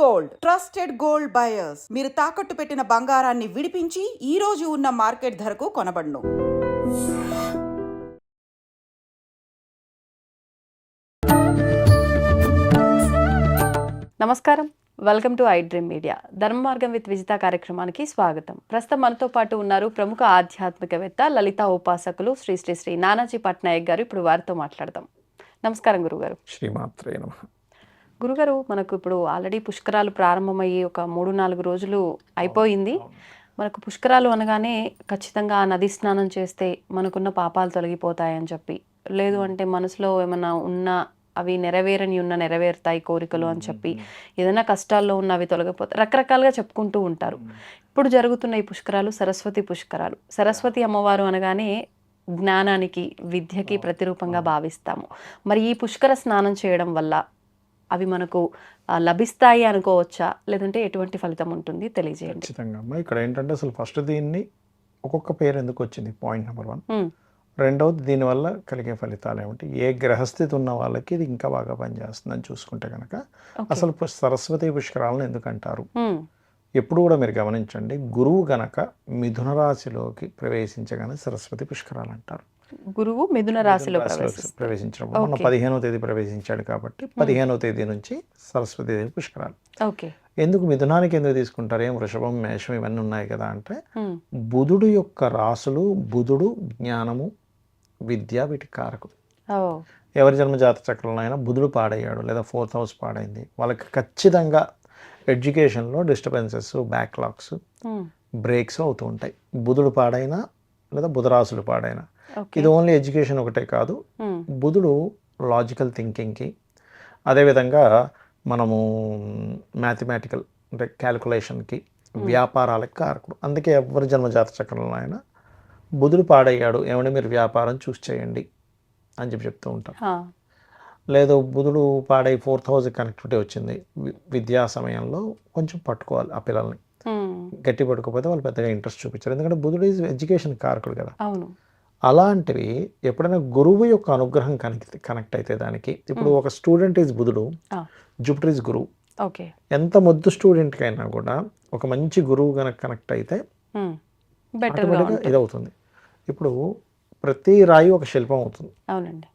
Gold. Trusted gold buyers. మీరు తాకట్టు పెట్టిన బంగారాన్ని విడిపించి ఈ రోజు ఉన్న మార్కెట్ ధరకు కొనబడును. నమస్కారం. Welcome to I Dream Media. Dharma Margam with Vijitha కార్యక్రమానికి స్వాగతం. ప్రస్తుతం మనతో పాటు ఉన్నారు ప్రముఖ ఆధ్యాత్మికవేత్త లలిత ఉపాసకులు శ్రీ శ్రీ శ్రీ నానాజీ పట్నాయక్ గారు. ఇప్పుడు వారితో మాట్లాడదాం. నమస్కారం గురుగారు శ్రీమాత్రే నమ. గురుగారు మనకు ఇప్పుడు ఆల్రెడీ పుష్కరాలు ప్రారంభమయ్యి ఒక మూడు నాలుగు రోజులు అయిపోయింది. మనకు పుష్కరాలు అనగానే ఖచ్చితంగా ఆ నది స్నానం చేస్తే మనకున్న పాపాలు తొలగిపోతాయని చెప్పి. లేదు అంటే మనసులో ఏమైనా ఉన్న అవి నెరవేరని ఉన్న నెరవేరుతాయి కోరికలు అని చెప్పి. ఏదైనా కష్టాల్లో ఉన్న అవి తొలగిపోతాయి. రకరకాలుగా చెప్పుకుంటూ ఉంటారు. ఇప్పుడు జరుగుతున్న ఈ పుష్కరాలు సరస్వతి పుష్కరాలు. సరస్వతి అమ్మవారు అనగానే జ్ఞానానికి విద్యకి ప్రతిరూపంగా భావిస్తాము. మరి ఈ పుష్కర స్నానం చేయడం వల్ల అవి మనకు లభిస్తాయి అనుకోవచ్చా? లేదంటే ఎటువంటి ఫలితం ఉంటుంది? తెలియజేయండి. ఖచ్చితంగా. అమ్మా ఇక్కడ ఏంటంటే అసలు ఫస్ట్ దీన్ని ఒక్కొక్క పేరు ఎందుకు వచ్చింది? Point number one. రెండవది దీనివల్ల కలిగే ఫలితాలు ఏమిటి? ఏ గ్రహస్థితి ఉన్న వాళ్ళకి ఇది ఇంకా బాగా పనిచేస్తుందని చూసుకుంటే కనుక. అసలు సరస్వతి పుష్కరాలను ఎందుకు అంటారు ఉమ్, ఎప్పుడు కూడా మీరు గమనించండి గురువు గనక మిథున రాశిలోకి ప్రవేశించగానే సరస్వతి పుష్కరాలు అంటారు. గురువు మిథున రాశిలో ప్రవేశించినప్పుడు మొన్న ఓకే. పదిహేనవ తేదీ ప్రవేశించాడు కాబట్టి పదిహేనవ తేదీ నుంచి సరస్వతి దేవి పుష్కరాలు. ఓకే. ఎందుకు మిథునానికి ఎందుకు తీసుకుంటారు? ఏం వృషభం మేషం ఇవన్నీ ఉన్నాయి కదా అంటే బుధుడు యొక్క రాసులు బుధుడు జ్ఞానము విద్య వీటి కారకుడు. ఎవరి జన్మ జాత చక్రంలో అయినా బుధుడు పాడయ్యాడు లేదా ఫోర్త్ హౌస్ పాడైంది. వాళ్ళకి ఖచ్చితంగా ఎడ్యుకేషన్లో డిస్టర్బెన్సెస్ బ్యాక్లాగ్స్ బ్రేక్స్ అవుతూ ఉంటాయి. బుధుడు పాడైనా లేదా బుధరాసులు పాడైనా. ఇది ఓన్లీ ఎడ్యుకేషన్ ఒకటే కాదు. బుధుడు లాజికల్ థింకింగ్కి అదేవిధంగా మనము మ్యాథమెటికల్ అంటే క్యాలిక్యులేషన్కి వ్యాపారాలకు కారకుడు. అందుకే ఎవరి జన్మ జాత చక్రంలో అయినా బుధుడు పాడయ్యాడు ఏమంటే మీరు వ్యాపారం చూస్ చేయండి అని చెప్పి చెప్తూ ఉంటాం హా, లేదు బుధుడు పాడై ఫోర్త్ హౌస్ కనెక్టివిటీ వచ్చింది. విద్యా సమయంలో కొంచెం పట్టుకోవాలి ఆ పిల్లల్ని. గట్టి పట్టుకోకపోతే వాళ్ళు పెద్దగా ఇంట్రెస్ట్ చూపించారు. ఎందుకంటే బుధుడు ఈజ్ ఎడ్యుకేషన్ కారకుడు కదా. అవును. అలాంటివి ఎప్పుడైనా గురువు యొక్క అనుగ్రహం కనెక్ట్ కనెక్ట్ అయితే దానికి ఇప్పుడు ఒక స్టూడెంట్ ఈజ్ బుధుడు జూపిటర్ ఈజ్ గురువు. ఓకే. ఎంత మొద్దు స్టూడెంట్కైనా కూడా ఒక మంచి గురువు కనుక కనెక్ట్ అయితే బెటర్గా ఇది అవుతుంది ఇప్పుడు ప్రతి రాయి ఒక శిల్పం అవుతుంది. అవునండి.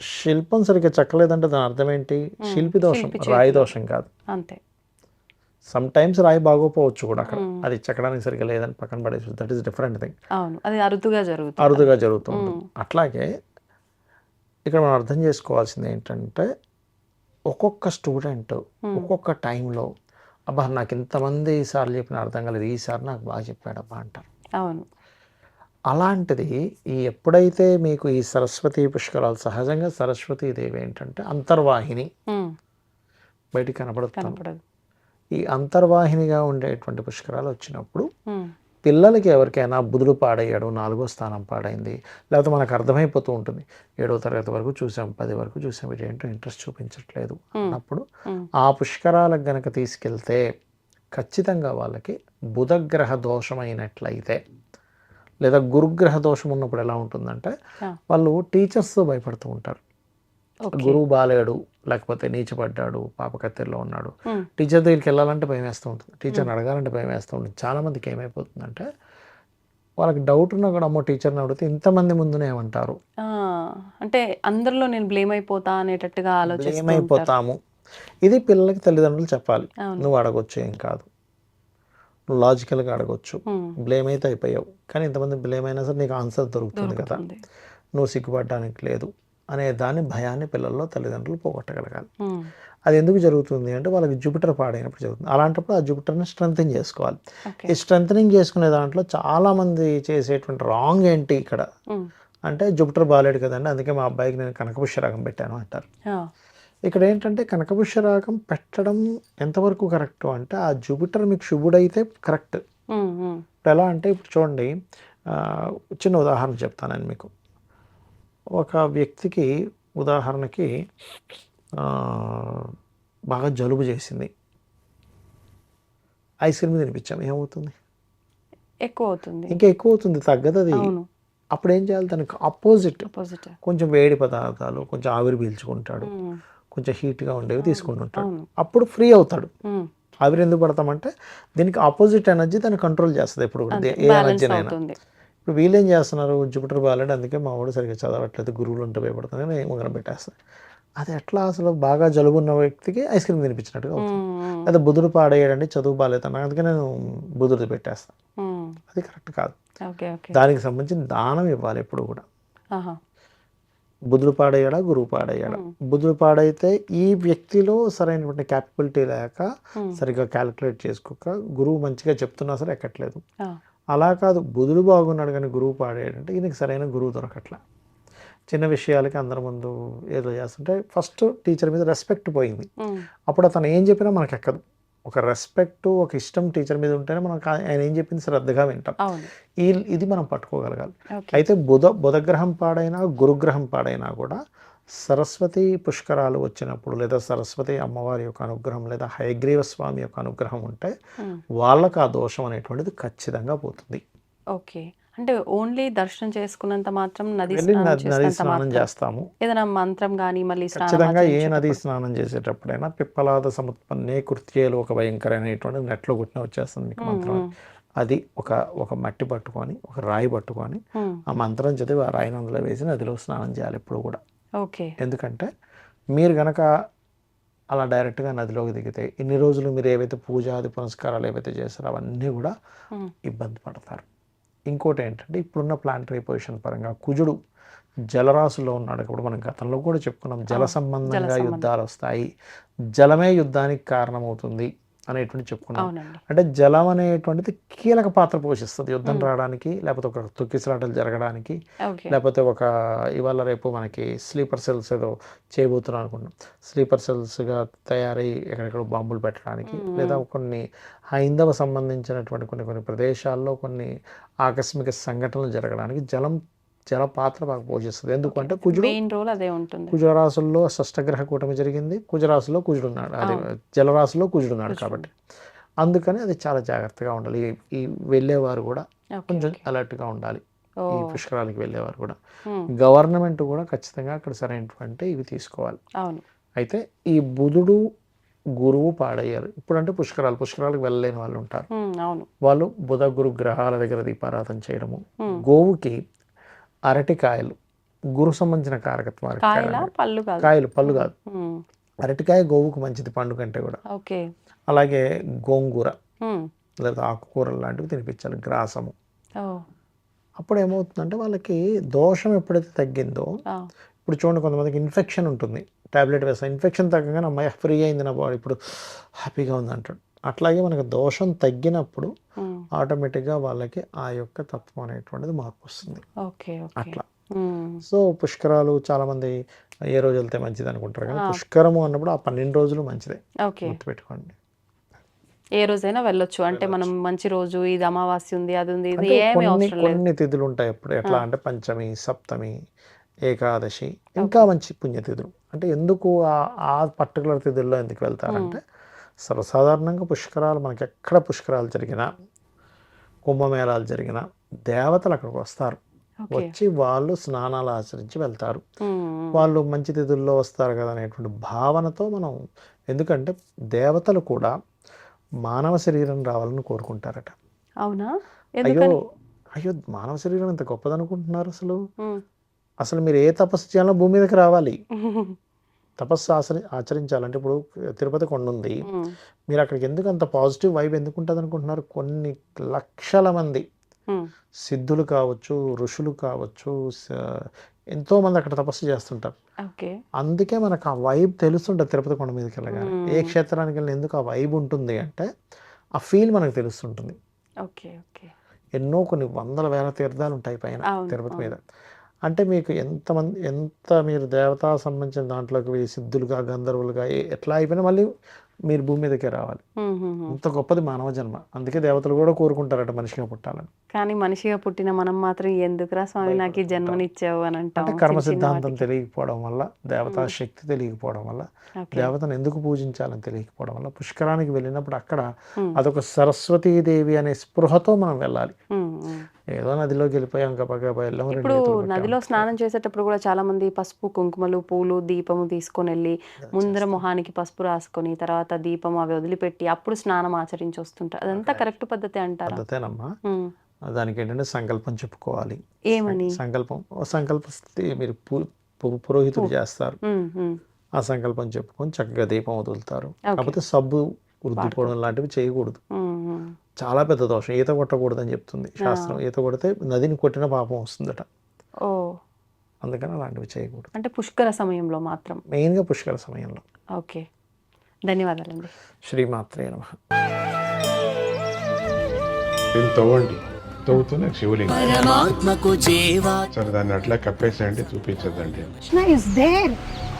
శిల్పం సరిగ్గా చెక్కలేదంటే దాని అర్థం ఏంటి? శిల్పి దోషం రాయి. దోషం కాదు. అంతే. సమ్ టైమ్స్ రాయి బాగోపోవచ్చు కూడా అక్కడ. మ్మ్. అది చెక్కడానికి సరిగ్గా లేదని పక్కన పడేసి దట్ ఈస్ డిఫరెంట్ థింగ్ అది అరుదుగా జరుగుతుంది. అరుదుగా జరుగుతూ ఉంటుంది. మ్మ్. అట్లాగే ఇక్కడ మనం అర్థం చేసుకోవాల్సింది ఏంటంటే ఒక్కొక్క స్టూడెంట్ మ్మ్. ఒక్కొక్క టైంలో అబ్బా నాకు ఇంతమంది ఈసార్లు చెప్పిన అర్థం కాలేదు ఈసారి నాకు బాగా చెప్పాడబ్బా అంటారు. అవును. అలాంటిది ఈ ఎప్పుడైతే మీకు ఈ సరస్వతి పుష్కరాలు సహజంగా సరస్వతీ దేవి ఏంటంటే అంతర్వాహిని బయటికి కనబడుతుంది ఈ అంతర్వాహినిగా ఉండేటువంటి పుష్కరాలు వచ్చినప్పుడు పిల్లలకి ఎవరికైనా బుధుడు పాడయ్యాడు నాలుగో స్థానం పాడైంది లేకపోతే మనకు అర్థమైపోతూ ఉంటుంది. ఏడో తరగతి వరకు చూసాం పది వరకు చూసాం ఏంటో ఇంట్రెస్ట్ చూపించట్లేదు అన్నప్పుడు ఆ పుష్కరాలకు గనక తీసుకెళ్తే ఖచ్చితంగా వాళ్ళకి బుధగ్రహ దోషమైనట్లయితే లేదా గురుగ్రహ దోషం ఉన్నప్పుడు ఎలా ఉంటుందంటే వాళ్ళు టీచర్స్తో భయపడుతూ ఉంటారు. గురువు బాలేడు లేకపోతే నీచపడ్డాడు పాపకత్తెల్లో ఉన్నాడు. టీచర్ దగ్గరికి వెళ్ళాలంటే భయం వేస్తూ ఉంటుంది. టీచర్ని అడగాలంటే భయం వేస్తూ ఉంటుంది. చాలామందికి ఏమైపోతుందంటే వాళ్ళకి డౌట్ ఉన్నా కూడా అమ్మో టీచర్ని అడిగితే ఇంతమంది ముందునే ఏమంటారు? అంటే అందరిలో నేను బ్లేమ్ అయిపోతా అనేటట్టుగా ఉంటారు. ఏమైపోతాము ఇది పిల్లలకి తల్లిదండ్రులు చెప్పాలి. నువ్వు అడగొచ్చు ఏం కాదు. నువ్వు లాజికల్గా అడగొచ్చు. బ్లేమ్ అయితే అయిపోయావు. కానీ ఇంతమంది బ్లేమ్ అయినా సరే నీకు ఆన్సర్ దొరుకుతుంది కదా. నువ్వు సిగ్గుపడడానికి లేదు. అనే దాని భయాన్ని పిల్లల్లో తల్లిదండ్రులు పోగొట్టగలగాలి. అది ఎందుకు జరుగుతుంది అంటే వాళ్ళకి జూపిటర్ పాడైనప్పుడు జరుగుతుంది. అలాంటప్పుడు ఆ జూపిటర్ని స్ట్రెంగ్ చేసుకోవాలి. ఈ స్ట్రెంగ్ చేసుకునే దాంట్లో చాలామంది చేసేటువంటి రాంగ్ ఏంటి ఇక్కడ? అంటే జూపిటర్ బాగాలేడు కదండి అందుకే మా అబ్బాయికి నేను కనకపుష్య రాగం పెట్టాను అంటారు. ఇక్కడ ఏంటంటే కనకపుష్య రాగం పెట్టడం ఎంతవరకు కరెక్ట్ అంటే ఆ జూపిటర్ మీకు శుభుడైతే కరెక్ట్. ఇప్పుడు ఎలా అంటే ఇప్పుడు చూడండి చిన్న ఉదాహరణ చెప్తాను నేను మీకు. ఒక వ్యక్తికి ఉదాహరణకి బాగా జలుబు చేసింది. ఐస్ క్రీమ్ తినిపించాం. ఏమవుతుంది? ఎక్కువ అవుతుంది ఇంకా ఎక్కువ అవుతుంది తగ్గదు అది అప్పుడు ఏం చేయాలి దానికి ఆపోజిట్ కొంచెం వేడి పదార్థాలు కొంచెం ఆవిరి పీల్చుకుంటాడు. కొంచెం హీట్గా ఉండేవి తీసుకుంటుంటాడు. అప్పుడు ఫ్రీ అవుతాడు. ఆవిరి ఎందుకు పడతామంటే దీనికి ఆపోజిట్ ఎనర్జీ దాన్ని కంట్రోల్ చేస్తుంది ఎప్పుడు ఏ ఎనర్జీనైనా ఇప్పుడు వీళ్ళేం చేస్తున్నారు? జూపిటర్ బాగాలేడు అందుకే మా వాడు సరిగ్గా చదవట్లేదు గురువులు ఉంటే భయపడుతుంది అని ఉంగరం పెట్టేస్తారు అది ఎట్లా అసలు బాగా జలుబు ఉన్న వ్యక్తికి ఐస్ క్రీమ్ తినిపించినట్టుగా అవుతుంది. లేదా బుధుడు పాడేయడండి చదువు బాగాలేదు అన్న అందుకే నేను బుధుడిది పెట్టేస్తాను. అది కరెక్ట్ కాదు. దానికి సంబంధించిన దానం ఇవ్వాలి ఎప్పుడు కూడా. బుధుడు పాడయ్యాడా గురువు పాడయ్యాడా? బుధుడు పాడైతే ఈ వ్యక్తిలో సరైనటువంటి క్యాపబిలిటీ లేక. సరిగ్గా క్యాలిక్యులేట్ చేసుకోక గురువు మంచిగా చెప్తున్నా సరే ఎక్కట్లేదు. అలా కాదు. బుధుడు బాగున్నాడు కానీ గురువు పాడాడంటే ఈయనకి సరైన గురువు దొరకట్ల. చిన్న విషయాలకి అందరి ముందు ఏదో చేస్తుంటే ఫస్ట్ టీచర్ మీద రెస్పెక్ట్ పోయింది. అప్పుడు అతను ఏం చెప్పినా మనకు ఎక్కదు ఒక రెస్పెక్ట్ ఒక ఇష్టం టీచర్ మీద ఉంటేనే మనం ఆయన ఏం చెప్పింది శ్రద్ధగా వింటాం. ఈ ఇది మనం పట్టుకోగలగాలి. అయితే బుధ బుధగ్రహం పాడైనా గురుగ్రహం పాడైనా కూడా సరస్వతి పుష్కరాలు వచ్చినప్పుడు లేదా సరస్వతి అమ్మవారి యొక్క అనుగ్రహం లేదా హయగ్రీవ స్వామి యొక్క అనుగ్రహం ఉంటే ఉమ్, వాళ్ళకి ఆ దోషం అనేటువంటిది ఖచ్చితంగా పోతుంది. ఓకే. అంటే ఓన్లీ దర్శనం చేసుకున్నంత మాత్రం నది స్నానం నది చేస్తాము. ఏదైనా మంత్రం కానీ మళ్ళీ ఖచ్చితంగా ఏ. నది స్నానం చేసేటప్పుడైనా పిప్పలాద సముత్పన్నే కృత్యేలు ఒక భయంకర అనేటువంటి నెట్లో కొట్టిన వచ్చేస్తుంది మీకు మంత్రం. ఉమ్, అది ఒక ఒక మట్టి పట్టుకొని ఒక రాయి పట్టుకొని ఉమ్, ఆ మంత్రం చదివి ఆ రాయిని అందులో వేసి నదిలో స్నానం చేయాలి ఎప్పుడు కూడా. ఓకే. ఎందుకంటే మీరు గనక అలా డైరెక్ట్గా నదిలోకి దిగితే ఇన్ని రోజులు మీరు ఏవైతే పూజాది పునస్కారాలు ఏవైతే చేస్తారో అవన్నీ కూడా ఇబ్బంది పడతారు. ఇంకోటి ఏంటంటే ఇప్పుడున్న ప్లానటరీ పొజిషన్ పరంగా కుజుడు జలరాశుల్లో ఉన్నాడు ఇప్పుడు మనం గతంలో కూడా చెప్పుకున్నాం జల సంబంధంగా సంబంధం. యుద్ధాలు వస్తాయి. జలమే యుద్ధానికి కారణమవుతుంది. అనేటువంటి చెప్పుకున్నాం. అంటే జలం అనేటువంటిది కీలక పాత్ర పోషిస్తుంది యుద్ధం రావడానికి లేకపోతే ఒక తొక్కిసలాటలు జరగడానికి లేకపోతే ఒక ఇవాళ రేపు మనకి స్లీపర్ సెల్స్ ఏదో చేయబోతున్నాం అనుకుంటున్నాం. స్లీపర్ సెల్స్గా తయారై ఎక్కడెక్కడ బాంబులు పెట్టడానికి లేదా కొన్ని హైందవ సంబంధించినటువంటి కొన్ని కొన్ని ప్రదేశాల్లో కొన్ని ఆకస్మిక సంఘటనలు జరగడానికి జలం జల పాత్ర బాగా పోషిస్తుంది. ఎందుకంటే కుజుడు రోల్ అదే ఉంటుంది. కుజరాశుల్లో షష్టగ్రహ కూటమి జరిగింది. కుజరాశిలో కుజుడు ఉన్నాడు. అది జలరాశిలో కుజుడు ఉన్నాడు కాబట్టి. అందుకని అది చాలా జాగ్రత్తగా ఉండాలి. ఈ- వెళ్ళేవారు కూడా కొంచెం అలర్ట్గా ఉండాలి. ఈ పుష్కరాలకి వెళ్ళేవారు కూడా. గవర్నమెంట్ కూడా ఖచ్చితంగా అక్కడ సరైనటువంటి ఇవి తీసుకోవాలి. అయితే ఈ బుధుడు గురువు పాడయ్యారు. ఇప్పుడంటే పుష్కరాలు పుష్కరాలకు వెళ్ళలేని వాళ్ళు ఉంటారు. వాళ్ళు బుధ గురు గ్రహాల దగ్గర దీపారాధన చేయడము. గోవుకి అరటికాయలు గురు సంబంధించిన కారకత్వం పళ్ళు కాదు. కాయలు పళ్ళు కాదు. అరటికాయ గోవుకు మంచిది పండు కంటే కూడా. అలాగే గోంగూర లేదా ఆకుకూరలు లాంటివి తినిపించాలి గ్రాసము. అప్పుడు ఏమవుతుందంటే వాళ్ళకి దోషం ఎప్పుడైతే తగ్గిందో ఇప్పుడు చూడండి కొంతమందికి ఇన్ఫెక్షన్ ఉంటుంది. టాబ్లెట్ వేస్తాం ఇన్ఫెక్షన్ తగ్గగానే అమ్మాయి ఫ్రీ అయింది నా బాడీ ఇప్పుడు హ్యాపీగా ఉంది అంటాడు. అట్లాగే మనకు దోషం తగ్గినప్పుడు ఆటోమేటిక్గా వాళ్ళకి ఆ యొక్క తత్వం అనేటువంటిది మార్పు వస్తుంది అట్లా. సో పుష్కరాలు చాలామంది ఏ రోజు వెళ్తే మంచిది అనుకుంటారు కానీ పుష్కరము అన్నప్పుడు ఆ పన్నెండు రోజులు మంచిదే. గుర్తుపెట్టుకోండి. ఏ రోజైనా వెళ్ళొచ్చు. అంటే మనం మంచి రోజు ఇది అమావాస్య ఉంది అది ఉంది ఇది ఏమీ కొన్ని అవసరం లేదు. కొన్ని తిథులు ఉంటాయి ఎప్పుడు ఎట్లా అంటే పంచమి సప్తమి ఏకాదశి ఇంకా మంచి పుణ్యతిథులు. అంటే ఎందుకు ఆ పర్టికులర్ తిథుల్లో ఎందుకు వెళ్తారంటే సర్వసాధారణంగా పుష్కరాలు మనకి ఎక్కడ పుష్కరాలు జరిగినా కుంభమేళాలు జరిగినా దేవతలు అక్కడికి వస్తారు. వచ్చి వాళ్ళు స్నానాలు ఆచరించి వెళ్తారు. వాళ్ళు మంచి తిథుల్లో వస్తారు కదా అనేటువంటి భావనతో మనం ఎందుకంటే దేవతలు కూడా మానవ శరీరం రావాలని కోరుకుంటారట. అవునా? అయ్యో అయ్యో మానవ శరీరం ఎంత గొప్పదనుకుంటున్నారు అసలు? అసలు మీరు ఏ తపస్సు చేయాలో భూమి మీదకి రావాలి. తపస్సు ఆచరి ఆచరించాలంటే ఇప్పుడు తిరుపతి కొండ ఉంది మీరు అక్కడికి ఎందుకు అంత పాజిటివ్ వైబ్ ఎందుకు ఉంటుంది అనుకుంటున్నారు కొన్ని లక్షల మంది. సిద్ధులు కావచ్చు ఋషులు కావచ్చు ఎంతో మంది అక్కడ తపస్సు చేస్తుంటారు. అందుకే మనకు ఆ వైబ్ తెలుస్తుంటుంది తిరుపతి కొండ మీదకి వెళ్ళగానే. ఏ క్షేత్రానికి వెళ్ళిన ఎందుకు ఆ వైబ్ ఉంటుంది అంటే ఆ ఫీల్ మనకు తెలుస్తుంటుంది. Okay okay. ఎన్నో కొన్ని వందల వేల తీర్థాలు ఉంటాయి పైన తిరుపతి మీద. అంటే మీకు ఎంతమంది ఎంత మీరు దేవతా సంబంధించిన దాంట్లోకి సిద్ధులుగా గంధర్వులుగా ఎట్లా అయిపోయినా మళ్ళీ మీరు భూమి మీదకే రావాలి. అంత గొప్పది మానవ జన్మ అందుకే దేవతలు కూడా కోరుకుంటారట మనిషిగా పుట్టాలని కానీ మనిషిగా పుట్టిన మనం మాత్రం ఎందుకురా స్వామి నాకు ఈ జన్మనిచ్చావు అని అంటాం కర్మ సిద్ధాంతం. తెలియకపోవడం వల్ల దేవతా శక్తి తెలియకపోవడం వల్ల దేవతను ఎందుకు పూజించాలని తెలియకపోవడం వల్ల పుష్కరానికి వెళ్ళినప్పుడు అక్కడ. అదొక సరస్వతీదేవి అనే స్పృహతో మనం వెళ్ళాలి. ఏదో నదిలోకి వెళ్ళిపోయాం గబగబా వెళ్ళాం ఇప్పుడు. నదిలో స్నానం చేసేటప్పుడు కూడా చాలా మంది పసుపు కుంకుమలు పూలు దీపము తీసుకొని వెళ్ళి ముందర మొహానికి పసుపు రాసుకొని తర్వాత దీపం అవి వదిలిపెట్టి అప్పుడు స్నానం ఆచరించి వస్తుంటారు. అదంతా కరెక్ట్ పద్ధతి అంటారా? పద్ధతేనమ్మా. దానికి ఏంటంటే సంకల్పం చెప్పుకోవాలి. ఏమని? సంకల్పం ఓ సంకల్పిస్తే మీరు పు- పు- పురోహితుడు చేస్తారు. ఆ సంకల్పం చెప్పుకొని చక్కగా దీపం వదులుతారు. కాకపోతే సబ్బు రుద్దుకోవడం లాంటివి చేయకూడదు. చాలా పెద్ద దోషం. ఈత కొట్టకూడదు అని చెప్తుంది శాస్త్రం. ఈత కొడితే నదిని కొట్టిన పాపం వస్తుందట. ఓ. అందుకని అలాంటివి చేయకూడదు. అంటే పుష్కర సమయంలో మాత్రం. మెయిన్గా పుష్కర సమయంలో. ఓకే. ధన్యవాదాలండి. శ్రీమాత్రే నమ. తవ్వండి. తవ్వుతూనే శివలింగం. పరమాత్మకు జీవా. సరే దాన్ని అట్లా కప్పేసేయండి చూపించదండి కృష్ణ ఇస్ దేర్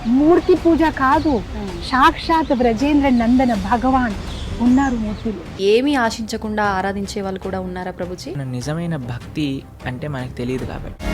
మూర్తి పూజ కాదు. సాక్షాత్ బ్రజేంద్ర నందన భగవాన్ ఉన్నారు మూర్తిలో. ఏమీ ఆశించకుండా ఆరాధించే వాళ్ళు కూడా ఉన్నారా ప్రభుజీ? నిజమైన భక్తి అంటే మనకు తెలియదు కాబట్టి.